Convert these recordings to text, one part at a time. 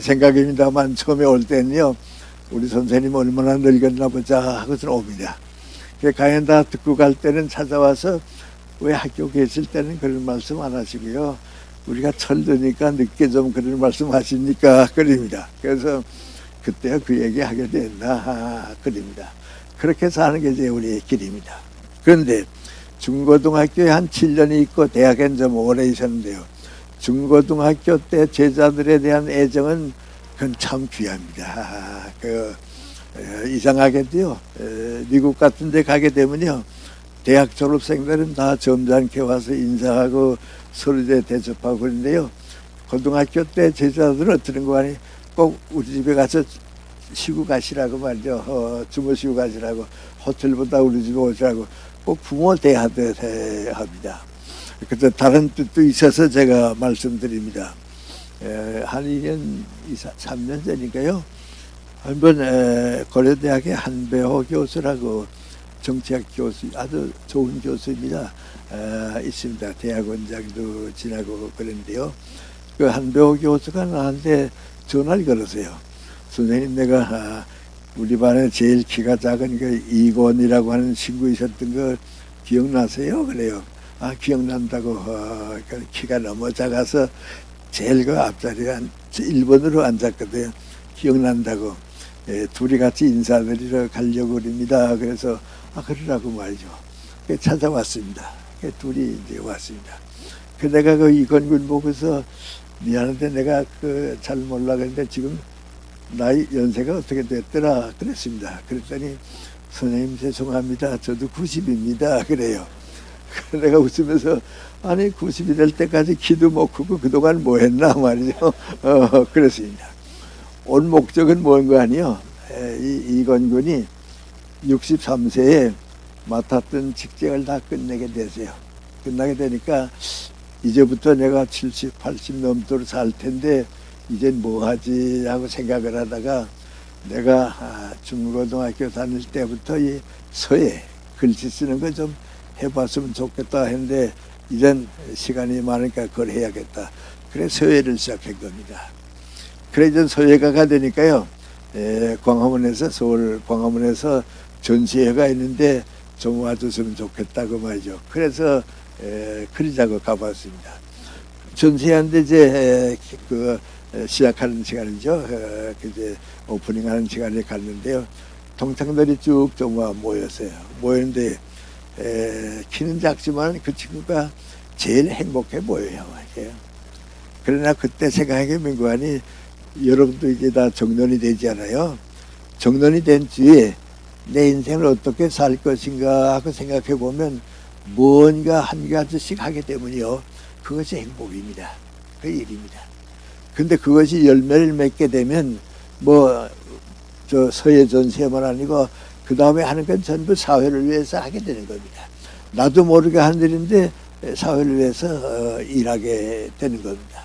생각입니다만 처음에 올 때는요 우리 선생님 얼마나 늙었나 보자 하고서 옵니다. 그 강연 다 듣고 갈 때는 찾아와서 왜 학교 계실 때는 그런 말씀 안 하시고요. 우리가 철드니까 늦게 좀 그런 말씀 하십니까? 그럽니다. 그래서 그때 그 얘기 하게 됐나? 그럽니다. 그렇게 사는 게 이제 우리의 길입니다. 그런데 중고등학교에 한 7년이 있고 대학엔 좀 오래 있었는데요. 중고등학교 때 제자들에 대한 애정은 그건 참 귀합니다. 그 에, 이상하게도요. 에, 미국 같은 데 가게 되면요. 대학 졸업생들은 다 점잖게 와서 인사하고 이제 대접하고 그런데요. 고등학교 때 제자들은 어떤 거 아니 꼭 우리 집에 가서 쉬고 가시라고 말이죠. 어, 주무시고 가시라고 호텔보다 우리 집에 오시라고 꼭 부모 대하듯 해 합니다. 그때 다른 뜻도 있어서 제가 말씀드립니다. 에, 한 2년, 2, 3년 전이니까요. 한번 에, 고려대학의 한배호 교수라고 정치학 교수 아주 좋은 교수입니다. 에, 있습니다. 대학원장도 지나고 그랬는데요. 그 한배호 교수가 나한테 전화를 걸었어요. 선생님 내가 아, 우리 반에 제일 키가 작은 그 이권이라고 하는 친구 있었던 거 기억나세요? 그래요. 아 기억난다고 어, 그 키가 너무 작아서 제일 그 앞자리에 한 1번으로 앉았거든요. 기억난다고. 예, 둘이 같이 인사드리러 가려고 그럽니다. 그래서 아 그러라고 말이죠. 그 찾아왔습니다. 그 둘이 이제 왔습니다. 그 내가 그 이건군 보고서 미안한데 내가 그 잘 몰라 그랬는데 지금 나이 연세가 어떻게 됐더라 그랬습니다. 그랬더니 선생님 죄송합니다. 저도 90입니다. 그래요. 내가 웃으면서 아니 90이 될 때까지 기도 못 크고 그동안 뭐 했나 말이죠. 어, 그랬습니다. 온 목적은 뭔거 아니요. 에, 이 이건군이 63세에 맡았던 직책을 다 끝내게 되세요. 끝나게 되니까 이제부터 내가 70, 80 넘도록 살 텐데 이젠 뭐 하지 하고 생각을 하다가 내가 아, 중고등학교 다닐 때부터 이 서예 글씨 쓰는 거좀 해봤으면 좋겠다 했는데 이젠 시간이 많으니까 그걸 해야겠다. 그래 서예를 시작한 겁니다. 그래 이제 서예가가 되니까요. 에, 광화문에서 서울 광화문에서 전시회가 있는데 좀 와줬으면 좋겠다고 말이죠. 그래서 에, 그리자고 가봤습니다. 전시회인데 이제 에, 그 에, 시작하는 시간이죠. 어, 그 이제 오프닝하는 시간에 갔는데요. 동창들이 쭉 좀 모였어요. 모였는데 에, 키는 작지만 그 친구가 제일 행복해 보여요. 이게. 그러나 그때 생각해 민구안이 여러분도 이제 다 정년이 되지 않아요. 정년이 된 뒤에 내 인생을 어떻게 살 것인가 하고 생각해 보면 뭔가 한 가지씩 하게 되면요. 그것이 행복입니다. 그 일입니다. 근데 그것이 열매를 맺게 되면 뭐 저 서예 전세만 아니고 그 다음에 하는 건 전부 사회를 위해서 하게 되는 겁니다. 나도 모르게 하는 일인데 사회를 위해서 어, 일하게 되는 겁니다.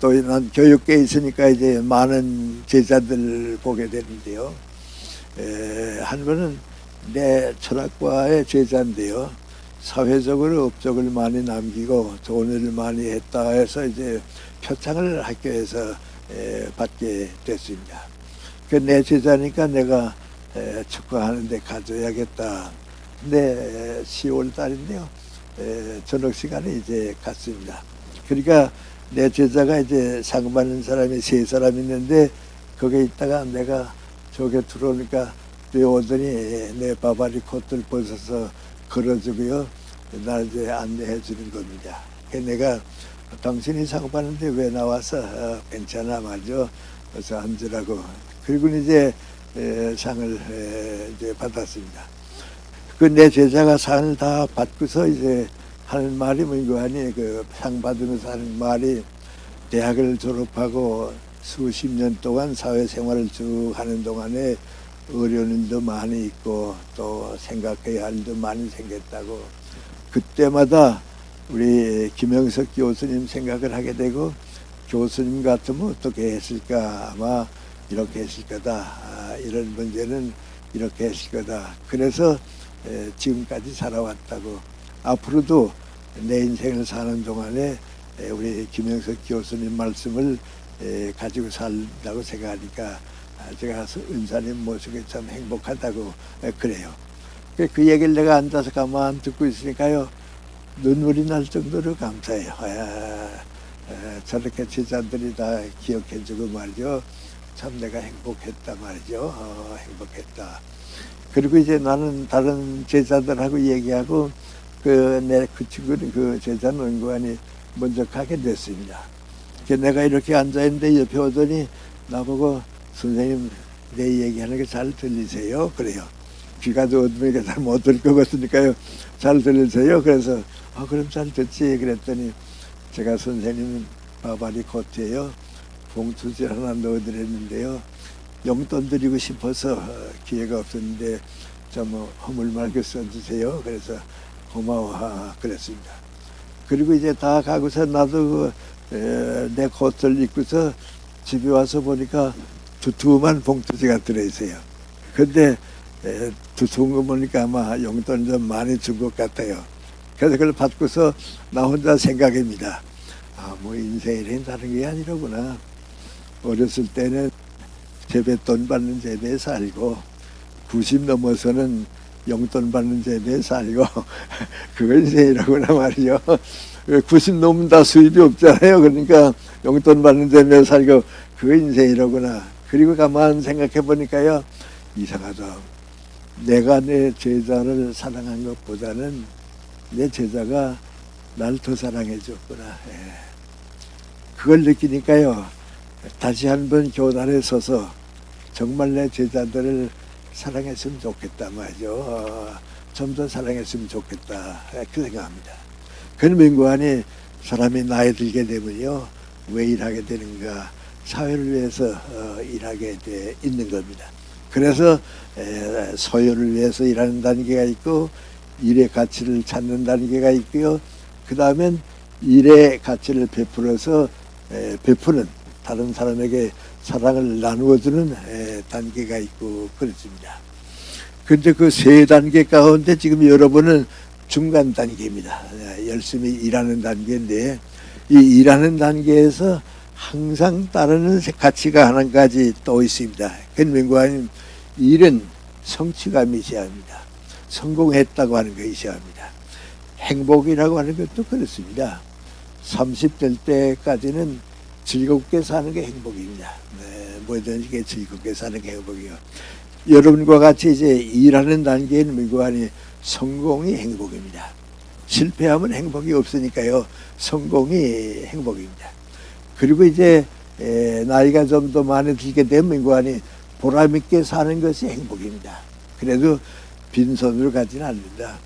또 난 교육계에 있으니까 이제 많은 제자들 보게 되는데요. 에, 한 번은 내 철학과의 제자인데요. 사회적으로 업적을 많이 남기고 일을 많이 했다 해서 이제 표창을 학교에서 에, 받게 됐습니다. 그 내 제자니까 내가 에, 축구하는데 가져야겠다. 근데 10월 달인데요. 에, 저녁 시간에 이제 갔습니다. 그러니까 내 제자가 이제 상 받는 사람이 세 사람 있는데 거기에 있다가 내가 저게 들어오니까 뛰어오더니 내 바바리 코트를 벗어서 걸어주고요. 날 이제 안내해 주는 겁니다. 그 내가 당신이 상 받는데 왜 나와서 어, 괜찮아 말죠. 그래서 앉으라고. 그리고 이제 에, 상을 에, 이제 받았습니다. 그 내 제자가 상을 다 받고서 이제 하는 말이 뭔가 아니 그상 받으면서 하는 말이 대학을 졸업하고 수십 년 동안 사회생활을 쭉 하는 동안에 어려운 일도 많이 있고 또 생각해야 할 일도 많이 생겼다고 그때마다 우리 김영석 교수님 생각을 하게 되고 교수님 같으면 어떻게 했을까 아마 이렇게 했을 거다 아, 이런 문제는 이렇게 했을 거다 그래서 에, 지금까지 살아왔다고 앞으로도 내 인생을 사는 동안에 에, 우리 김영석 교수님 말씀을 에, 가지고 살다고 생각하니까 아, 제가 은사님 모습이 참 행복하다고 에, 그래요. 그, 그 얘기를 내가 앉아서 가만 듣고 있으니까요 눈물이 날 정도로 감사해요. 아, 에, 저렇게 제자들이 다 기억해주고 말이죠. 참 내가 행복했다 말이죠. 어, 행복했다. 그리고 이제 나는 다른 제자들하고 얘기하고 그 내 그 친구는 그 제자 연구원이 먼저 가게 됐습니다. 그 내가 이렇게 앉아 있는데 옆에 오더니 나보고 선생님 내 얘기하는 게 잘 들리세요? 그래요. 귀가 어두우니까 잘 못 들을 것 같으니까요. 잘 들리세요? 그래서 아 그럼 잘 듣지. 그랬더니 제가 선생님 바바리 코트에요. 봉투질 하나 넣어드렸는데요. 용돈 드리고 싶어서 어, 기회가 없었는데 좀 허물 말게 써주세요. 그래서 고마워 그랬습니다. 그리고 이제 다 가고서 나도 그, 에, 내 코트를 입고서 집에 와서 보니까 두툼한 봉투지가 들어있어요. 근데 에, 두툼한 거 보니까 아마 용돈 좀 많이 준 것 같아요. 그래서 그걸 받고서 나 혼자 생각입니다. 아, 뭐 인생이란 다른 게 아니로구나. 어렸을 때는 재배돈 받는 재배에 살고 90 넘어서는 용돈 받는 재배에 살고 그거 인생이라고나 말이요. 90 넘으면 다 수입이 없잖아요. 그러니까 용돈 받는 재배에 살고 그거 인생이라구나. 그리고 가만 생각해 보니까요. 이상하다. 내가 내 제자를 사랑한 것보다는 내 제자가 날 더 사랑해 줬구나. 예. 그걸 느끼니까요. 다시 한번 교단에 서서 정말 내 제자들을 사랑했으면 좋겠다 말이죠. 어, 좀더 사랑했으면 좋겠다. 예, 그 생각합니다. 그런 민구안이 사람이 나이 들게 되면요. 왜 일하게 되는가. 사회를 위해서 어, 일하게 돼 있는 겁니다. 그래서 에, 소유를 위해서 일하는 단계가 있고 일의 가치를 찾는 단계가 있고요. 그 다음엔 일의 가치를 베풀어서 에, 베푸는 다른 사람에게 사랑을 나누어주는 에, 단계가 있고 그렇습니다. 근데 그 세 단계 가운데 지금 여러분은 중간 단계입니다. 에, 열심히 일하는 단계인데 이 일하는 단계에서 항상 따르는 가치가 한 가지 또 있습니다. 근민구하님 일은 성취감이 있어야 합니다. 성공했다고 하는 것이 있어야 합니다. 행복이라고 하는 것도 그렇습니다. 30될 때까지는 즐겁게 사는 게 행복입니다. 네, 뭐든지 즐겁게 사는 게 행복이요. 여러분과 같이 이제 일하는 단계인 민구안이 성공이 행복입니다. 실패하면 행복이 없으니까요. 성공이 행복입니다. 그리고 이제 에, 나이가 좀 더 많이 들게 되면 민구안이 보람 있게 사는 것이 행복입니다. 그래도 빈손으로 가지는 않는다.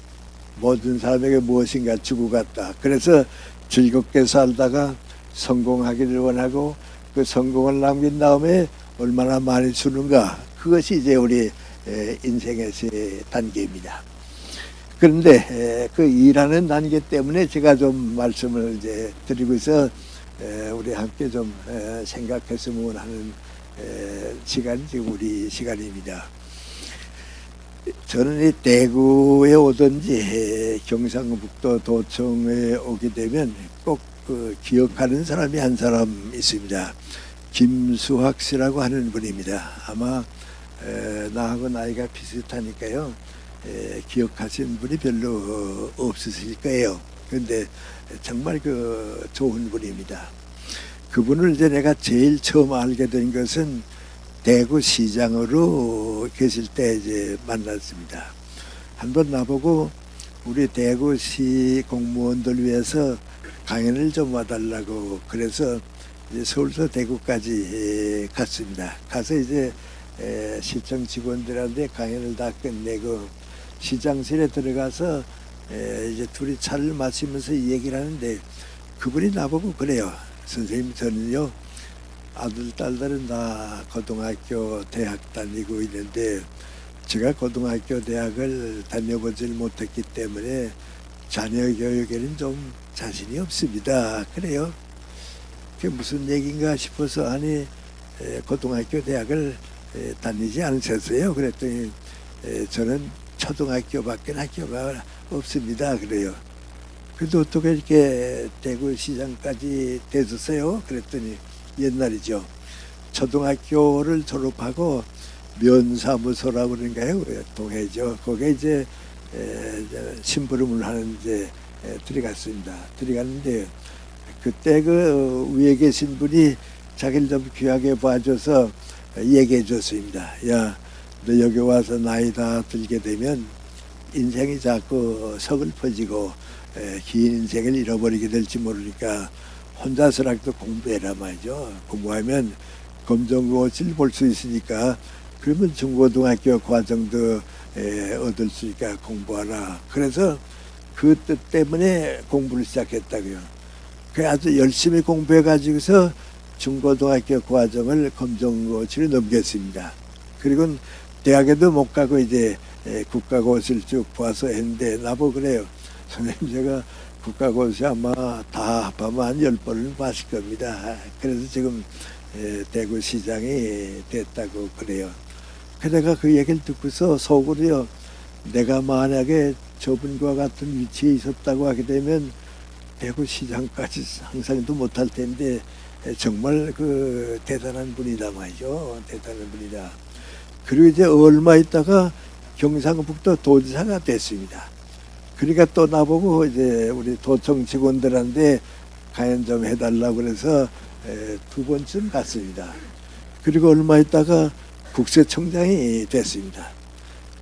모든 사람에게 무엇인가 주고 갔다. 그래서 즐겁게 살다가 성공하기를 원하고 그 성공을 남긴 다음에 얼마나 많이 주는가. 그것이 이제 우리 에, 인생의 세 단계입니다. 그런데 에, 그 일하는 단계 때문에 제가 좀 말씀을 이제 드리고 있어 에, 우리 함께 좀 에, 생각했으면 하는 에, 시간이 지금 우리 시간입니다. 저는 이 대구에 오든지 에, 경상북도 도청에 오게 되면 꼭 그 기억하는 사람이 한 사람 있습니다. 김수학 씨라고 하는 분입니다. 아마 에, 나하고 나이가 비슷하니까요. 에, 기억하시는 분이 별로 어, 없으실 거예요. 그런데 정말 그 좋은 분입니다. 그분을 이제 내가 제일 처음 알게 된 것은 대구 시장으로 계실 때 이제 만났습니다. 한 번 나보고 우리 대구시 공무원들 위해서 강연을 좀 와달라고 그래서 이제 서울서 대구까지 갔습니다. 가서 이제 에, 시청 직원들한테 강연을 다 끝내고 시장실에 들어가서 에, 이제 둘이 차를 마시면서 얘기를 하는데 그분이 나보고 그래요. 선생님 저는요 아들 딸들은 다 고등학교 대학 다니고 있는데 제가 고등학교 대학을 다녀보질 못했기 때문에 자녀 교육에는 좀 자신이 없습니다. 그래요. 그게 무슨 얘기인가 싶어서 아니 에, 고등학교 대학을 에, 다니지 않으셨어요. 그랬더니 에, 저는 초등학교밖에 학교가 없습니다. 그래요. 그래도 어떻게 이렇게 대구 시장까지 되셨어요? 그랬더니 옛날이죠. 초등학교를 졸업하고 면사무소라고 그런가요? 동해죠. 거기에 이제 심부름을 하는 이제 에, 들어갔습니다. 들어갔는데 그때 그 위에 계신 분이 자기를 좀 귀하게 봐줘서 얘기해 줬습니다. 야, 너 여기 와서 나이 다 들게 되면 인생이 자꾸 서글퍼지고 에, 긴 인생을 잃어버리게 될지 모르니까 혼자서라도 공부해라 말이죠. 공부하면 검정고시를 볼 수 있으니까 그러면 중고등학교 과정도 에, 얻을 수 있으니까 공부하라. 그래서 그 뜻 때문에 공부를 시작했다고요. 그 아주 열심히 공부해 가지고서 중고등학교 과정을 검정고시를 넘겼습니다. 그리고 대학에도 못 가고 이제 에, 국가고시를 쭉 봐서 했는데 나보고 그래요. 선생님 제가 국가고시 아마 다 합하면 한 열 번은 봤을 겁니다. 그래서 지금 에, 대구시장이 됐다고 그래요. 그 내가 그 얘기를 듣고서 속으로요. 내가 만약에 저분과 같은 위치에 있었다고 하게 되면 대구 시장까지 상상도 못할 텐데 에, 정말 그 대단한 분이다 말이죠. 대단한 분이다. 그리고 이제 얼마 있다가 경상북도 도지사가 됐습니다. 그러니까 또 나보고 이제 우리 도청 직원들한테 가연 좀 해달라고 그래서 에, 두 번쯤 갔습니다. 그리고 얼마 있다가 국세청장이 됐습니다.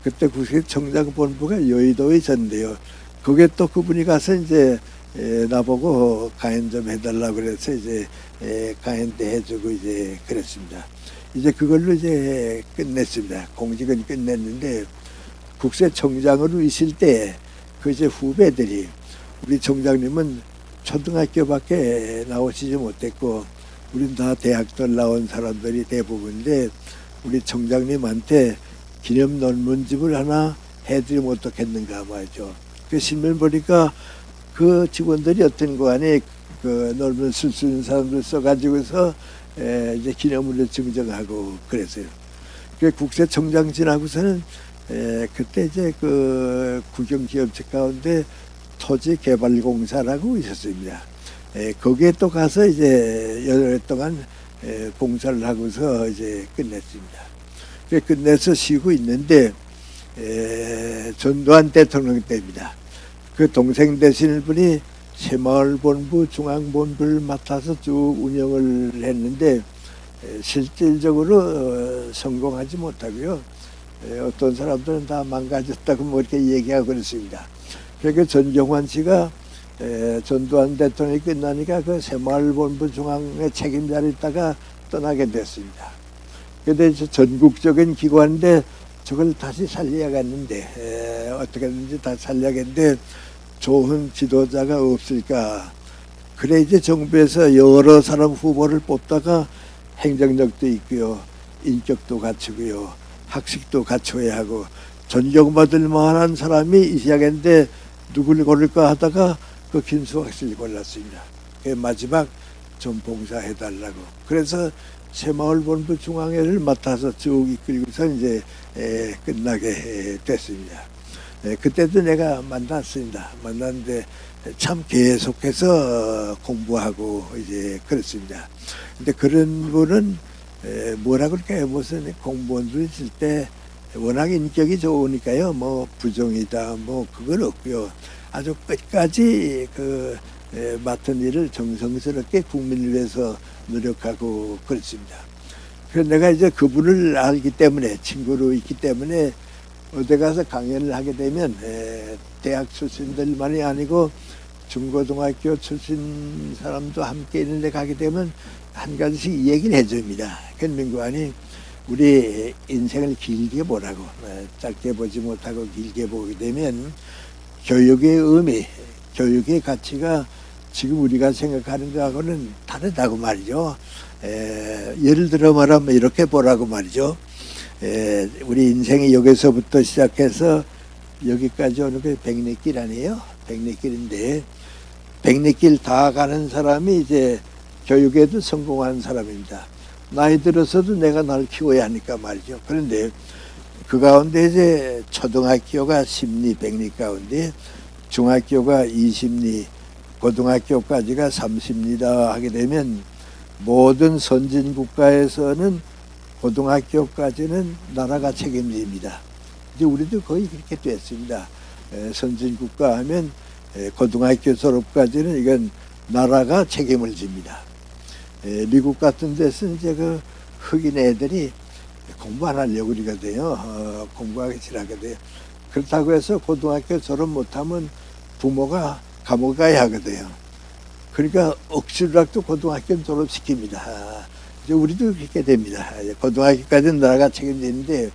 그때 국세청장 본부가 여의도에 있었는데요. 거기에 또 그분이 가서 이제 에, 나보고 가연 좀 해달라고 그래서 이제 에, 가연도 해주고 이제 그랬습니다. 이제 그걸로 이제 끝냈습니다. 공직은 끝냈는데 국세청장으로 있을 때 그 이제 후배들이 우리 청장님은 초등학교밖에 나오시지 못했고 우린 다 대학들 나온 사람들이 대부분인데 우리 청장님한테 기념 논문집을 하나 해드리면 어떻겠는가 말이죠. 그 신문 보니까 그 직원들이 어떤 거 안에 그 논문 쓸 수 있는 사람들 써가지고서 에, 이제 기념물로 증정하고 그랬어요. 그 국세청장 지나고서는 에, 그때 이제 그 국영기업체 가운데 토지개발공사라고 있었습니다. 에, 거기에 또 가서 이제 여러 해 동안 에, 봉사를 하고서 이제 끝냈습니다. 그 끝내서 쉬고 있는데 에, 전두환 대통령 때입니다. 그 동생 되시는 분이 새마을본부 중앙본부를 맡아서 쭉 운영을 했는데 에, 실질적으로 어, 성공하지 못하고요. 에, 어떤 사람들은 다 망가졌다고 뭐 이렇게 얘기하고 그랬습니다. 그러니까 전경환 씨가 에, 전두환 대통령이 끝나니까 그 새마을본부 중앙의 책임자를 있다가 떠나게 됐습니다. 근데 전국적인 기관인데 저걸 다시 살려야겠는데 에, 어떻게든지 다 살려야겠는데 좋은 지도자가 없을까. 그래 이제 정부에서 여러 사람 후보를 뽑다가 행정력도 있고요, 인격도 갖추고요, 학식도 갖춰야 하고 존경받을 만한 사람이 있어야겠는데 누굴 고를까 하다가 그 김수학 씨를 골랐습니다. 그 마지막 좀 봉사해달라고. 그래서 새마을본부 중앙회를 맡아서 쭉 이끌고서 이제 에, 끝나게 에, 됐습니다. 에, 그때도 내가 만났습니다. 만났는데 참 계속해서 공부하고 이제 그렇습니다. 근데 그런 분은 에, 뭐라 그럴까요? 무슨 공무원들 있을 때 워낙 인격이 좋으니까요. 뭐 부정이다 뭐 그건 없고요. 아주 끝까지 그 에, 맡은 일을 정성스럽게 국민을 위해서 노력하고 그렇습니다. 그래서 내가 이제 그분을 알기 때문에 친구로 있기 때문에 어디 가서 강연을 하게 되면 에, 대학 출신들만이 아니고 중고등학교 출신 사람도 함께 있는데 가게 되면 한 가지씩 얘기를 해줍니다. ken민관이 우리 인생을 길게 보라고 에, 짧게 보지 못하고 길게 보게 되면 교육의 의미, 교육의 가치가 지금 우리가 생각하는 거하고는 다르다고 말이죠. 에, 예를 들어 말하면 이렇게 보라고 말이죠. 에, 우리 인생이 여기서부터 시작해서 여기까지 오는 게 백리길 아니에요? 백리길인데 백리길 다 가는 사람이 이제 교육에도 성공한 사람입니다. 나이 들어서도 내가 날 키워야 하니까 말이죠. 그런데 그 가운데 이제 초등학교가 10리, 100리 가운데 중학교가 20리, 고등학교까지가 30리다 하게 되면 모든 선진 국가에서는 고등학교까지는 나라가 책임집니다. 이제 우리도 거의 그렇게 됐습니다. 에, 선진 국가 하면 에, 고등학교 졸업까지는 이건 나라가 책임을 집니다. 에, 미국 같은 데서는 이제 그 흑인 애들이 공부 안 하려고 그러거든요. 어, 공부하기 싫어하게 돼요. 그렇다고 해서 고등학교 졸업 못하면 부모가 감옥 가야 하거든요. 그러니까 억지로라도 고등학교 졸업시킵니다. 이제 우리도 그렇게 됩니다. 고등학교까지는 나라가 책임지는데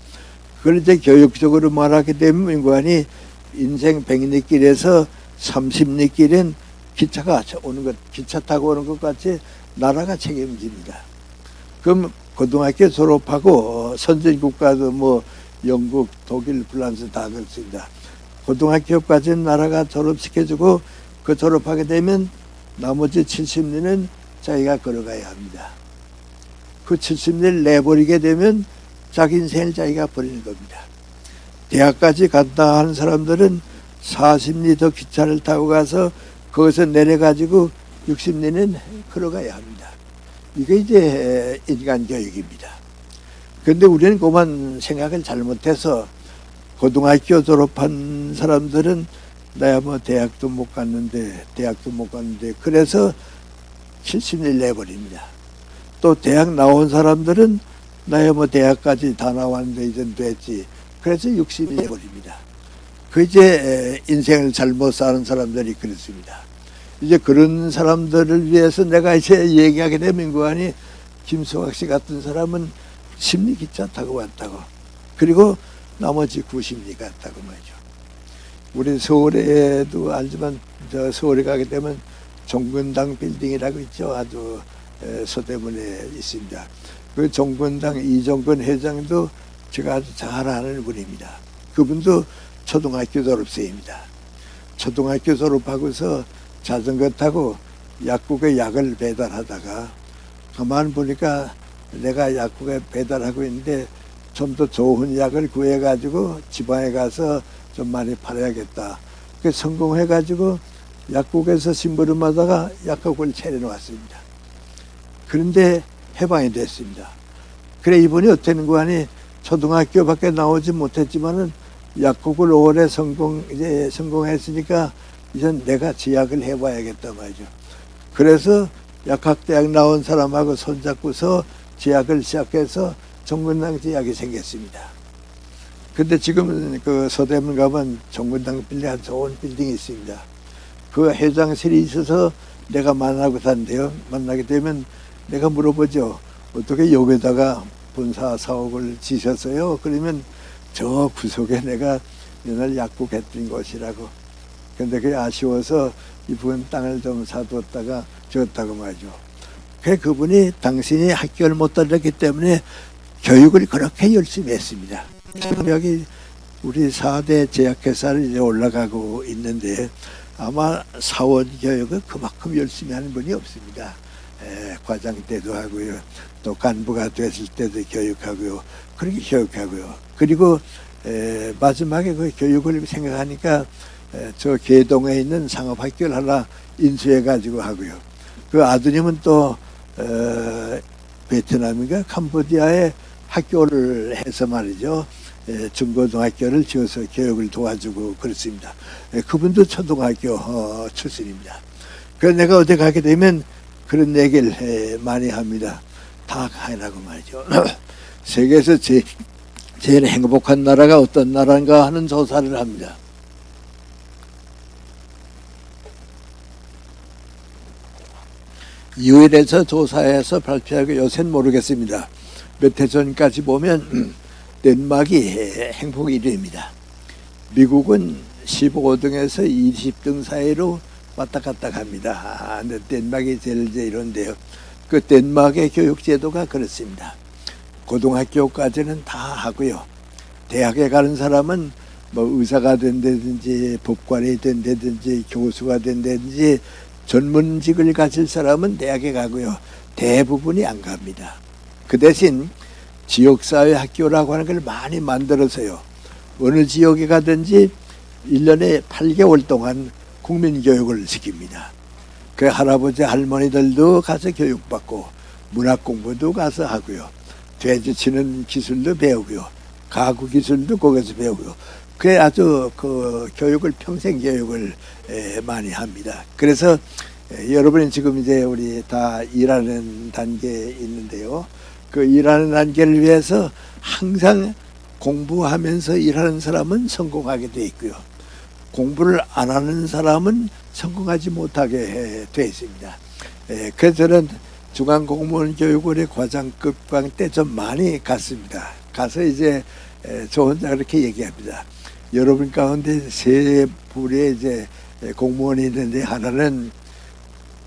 그걸 이제 교육적으로 말하게 되면 인간이 인생 백리 길에서 삼십리 길은 기차가 오는 것, 기차 타고 오는 것 같이 나라가 책임집니다. 그럼 고등학교 졸업하고 어, 선진 국가도 뭐 영국, 독일, 프랑스 다 그렇습니다. 고등학교까지는 나라가 졸업시켜주고 그 졸업하게 되면 나머지 70년은 자기가 걸어가야 합니다. 그 70년 내버리게 되면 자기 인생을 자기가 버리는 겁니다. 대학까지 간다 하는 사람들은 40리 더 기차를 타고 가서 거기서 내려가지고 60년은 걸어가야 합니다. 이게 이제 인간 교육입니다. 근데 우리는 그만 생각을 잘못해서 고등학교 졸업한 사람들은 나야 뭐 대학도 못 갔는데 대학도 못 갔는데 그래서 70일 내버립니다. 또 대학 나온 사람들은 나야 뭐 대학까지 다 나왔는데 이젠 됐지. 그래서 60일 내버립니다. 그 이제 인생을 잘못 사는 사람들이 그렇습니다. 이제 그런 사람들을 위해서 내가 이제 얘기하게 되면 그하니 김수학 씨 같은 사람은 심리 기차 타고 왔다고. 그리고 나머지 90리 갔다고 말이죠. 우리 서울에도 알지만 저 서울에 가게 되면 종근당 빌딩이라고 있죠. 아주 에, 서대문에 있습니다. 그 종근당 이종근 회장도 제가 아주 잘 아는 분입니다. 그분도 초등학교 졸업생입니다. 초등학교 졸업하고서 자전거 타고 약국에 약을 배달하다가 가만 보니까 내가 약국에 배달하고 있는데 좀 더 좋은 약을 구해가지고 지방에 가서 좀 많이 팔아야겠다. 그 성공해가지고 약국에서 심부름하다가 약국을 차려놓았습니다. 그런데 해방이 됐습니다. 그래 이분이 어떻는 거 하니 초등학교밖에 나오지 못했지만은 약국을 오래 성공 이제 성공했으니까 이젠 내가 지약을 해봐야겠다 말이죠. 그래서 약학대학 나온 사람하고 손잡고서 지약을 시작해서 정근당 지약이 생겼습니다. 근데 지금 그 서대문 가면 정근당 빌딩 한 좋은 빌딩이 있습니다. 그 회장실이 있어서 내가 만나고 산대요. 만나게 되면 내가 물어보죠. 어떻게 여기다가 본사 사옥을 지셨어요? 그러면 저 구석에 내가 옛날 약국했던 곳이라고. 근데 그게 아쉬워서 이 부분 땅을 좀 사두었다가 줬다고 말이죠. 그 그분이 당신이 학교를 못 다녔기 때문에 교육을 그렇게 열심히 했습니다. 지금 여기 우리 4대 제약회사를 이제 올라가고 있는데 아마 사원 교육을 그만큼 열심히 하는 분이 없습니다. 에, 과장 때도 하고요. 또 간부가 됐을 때도 교육하고요. 그렇게 교육하고요. 그리고 에, 마지막에 그 교육을 생각하니까 에, 저 개동에 있는 상업학교를 하나 인수해가지고 하고요. 그 아드님은 또 어, 베트남인가 캄보디아에 학교를 해서 말이죠. 에, 중고등학교를 지어서 교육을 도와주고 그렇습니다. 에, 그분도 초등학교 어, 출신입니다. 그래서 내가 어디 가게 되면 그런 얘기를 에, 많이 합니다. 다 하라고 말이죠. 세계에서 제, 제일 행복한 나라가 어떤 나라인가 하는 조사를 합니다. 유일에서 조사해서 발표하고 요새는 모르겠습니다. 몇 해 전까지 보면 덴마크이 행복 1위입니다. 미국은 15등에서 20등 사이로 왔다 갔다 갑니다. 아, 근데 덴마크이 제일 이런데요. 그 덴마크의 교육 제도가 그렇습니다. 고등학교까지는 다 하고요. 대학에 가는 사람은 뭐 의사가 된다든지 법관이 된다든지 교수가 된다든지 전문직을 가질 사람은 대학에 가고요. 대부분이 안 갑니다. 그 대신 지역사회 학교라고 하는 걸 많이 만들어서요. 어느 지역에 가든지 1년에 8개월 동안 국민교육을 시킵니다. 그 할아버지 할머니들도 가서 교육받고 문학 공부도 가서 하고요. 돼지 치는 기술도 배우고요. 가구 기술도 거기서 배우고요. 그게 아주 그 교육을 평생 교육을 에, 많이 합니다. 그래서 에, 여러분이 지금 이제 우리 다 일하는 단계에 있는데요. 그 일하는 단계를 위해서 항상 공부하면서 일하는 사람은 성공하게 돼 있고요. 공부를 안 하는 사람은 성공하지 못하게 돼 있습니다. 에, 그래서 저는 중앙공무원 교육원의 과장급 강 때 좀 많이 갔습니다. 가서 이제 에, 저 혼자 그렇게 얘기합니다. 여러분 가운데 세 부류의 이제 공무원이 있는데 하나는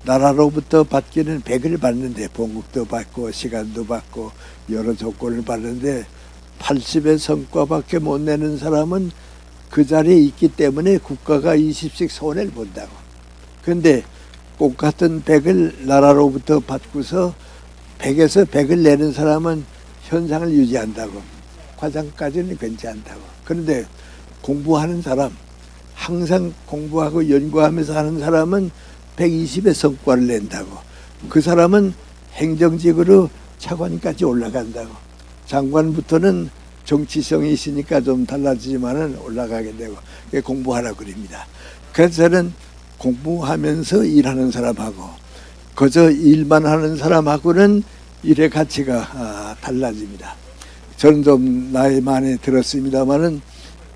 나라로부터 받기는 백을 받는데 봉급도 받고 시간도 받고 여러 조건을 받는데 80의 성과밖에 못 내는 사람은 그 자리에 있기 때문에 국가가 20씩 손해를 본다고. 근데 똑같은 백을 나라로부터 받고서 백에서 백을 내는 사람은 현상을 유지한다고. 과장까지는 괜찮다고. 그런데 공부하는 사람, 항상 공부하고 연구하면서 하는 사람은 120의 성과를 낸다고. 그 사람은 행정직으로 차관까지 올라간다고. 장관부터는 정치성이 있으니까 좀 달라지지만은 올라가게 되고 공부하라 그럽니다. 그래서 저는 공부하면서 일하는 사람하고 그저 일만 하는 사람하고는 일의 가치가 아, 달라집니다. 저는 좀 나이 많이 들었습니다마는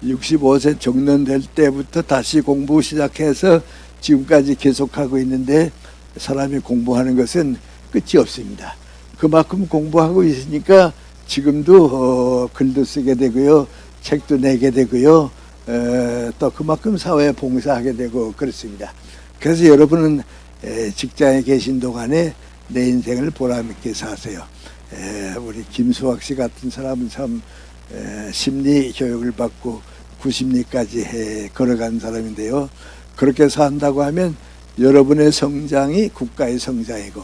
65세 정년 될 때부터 다시 공부 시작해서 지금까지 계속하고 있는데 사람이 공부하는 것은 끝이 없습니다. 그만큼 공부하고 있으니까 지금도 어, 글도 쓰게 되고요, 책도 내게 되고요, 에, 또 그만큼 사회에 봉사하게 되고 그렇습니다. 그래서 여러분은 에, 직장에 계신 동안에 내 인생을 보람있게 사세요. 에, 우리 김수학 씨 같은 사람은 참 에, 심리 교육을 받고 90리까지 해 걸어간 사람인데요. 그렇게 산다고 하면 여러분의 성장이 국가의 성장이고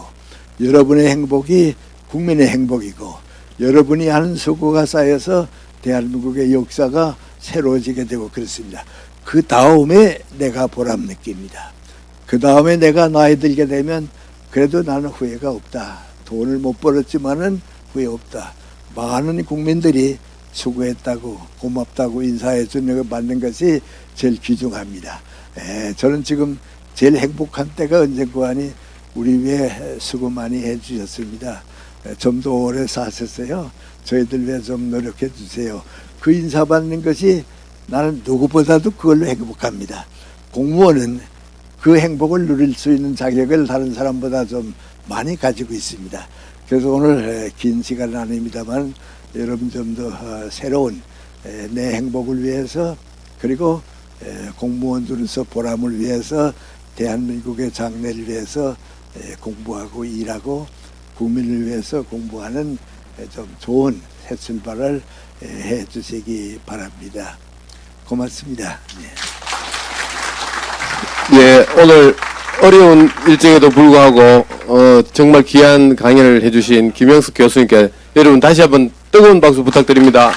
여러분의 행복이 국민의 행복이고 여러분이 하는 수고가 쌓여서 대한민국의 역사가 새로워지게 되고 그렇습니다. 그 다음에 내가 보람 느낍니다. 그 다음에 내가 나이 들게 되면 그래도 나는 후회가 없다. 돈을 못 벌었지만은 후회 없다. 많은 국민들이 수고했다고 고맙다고 인사해 주는 거 받는 것이 제일 귀중합니다. 에, 저는 지금 제일 행복한 때가 언제고 하니 우리 위해 수고 많이 해 주셨습니다. 좀 더 오래 사셨어요. 저희들 위해 좀 노력해 주세요. 그 인사 받는 것이 나는 누구보다도 그걸로 행복합니다. 공무원은 그 행복을 누릴 수 있는 자격을 다른 사람보다 좀 많이 가지고 있습니다. 그래서 오늘 긴 시간은 아닙니다만 여러분 좀 더 새로운 내 행복을 위해서 그리고 공무원으로서 보람을 위해서 대한민국의 장래를 위해서 공부하고 일하고 국민을 위해서 공부하는 좀 좋은 새 출발을 해 주시기 바랍니다. 고맙습니다. 네. 예, 오늘 어려운 일정에도 불구하고 어, 정말 귀한 강연을 해주신 김영숙 교수님께 여러분 다시 한번 뜨거운 박수 부탁드립니다.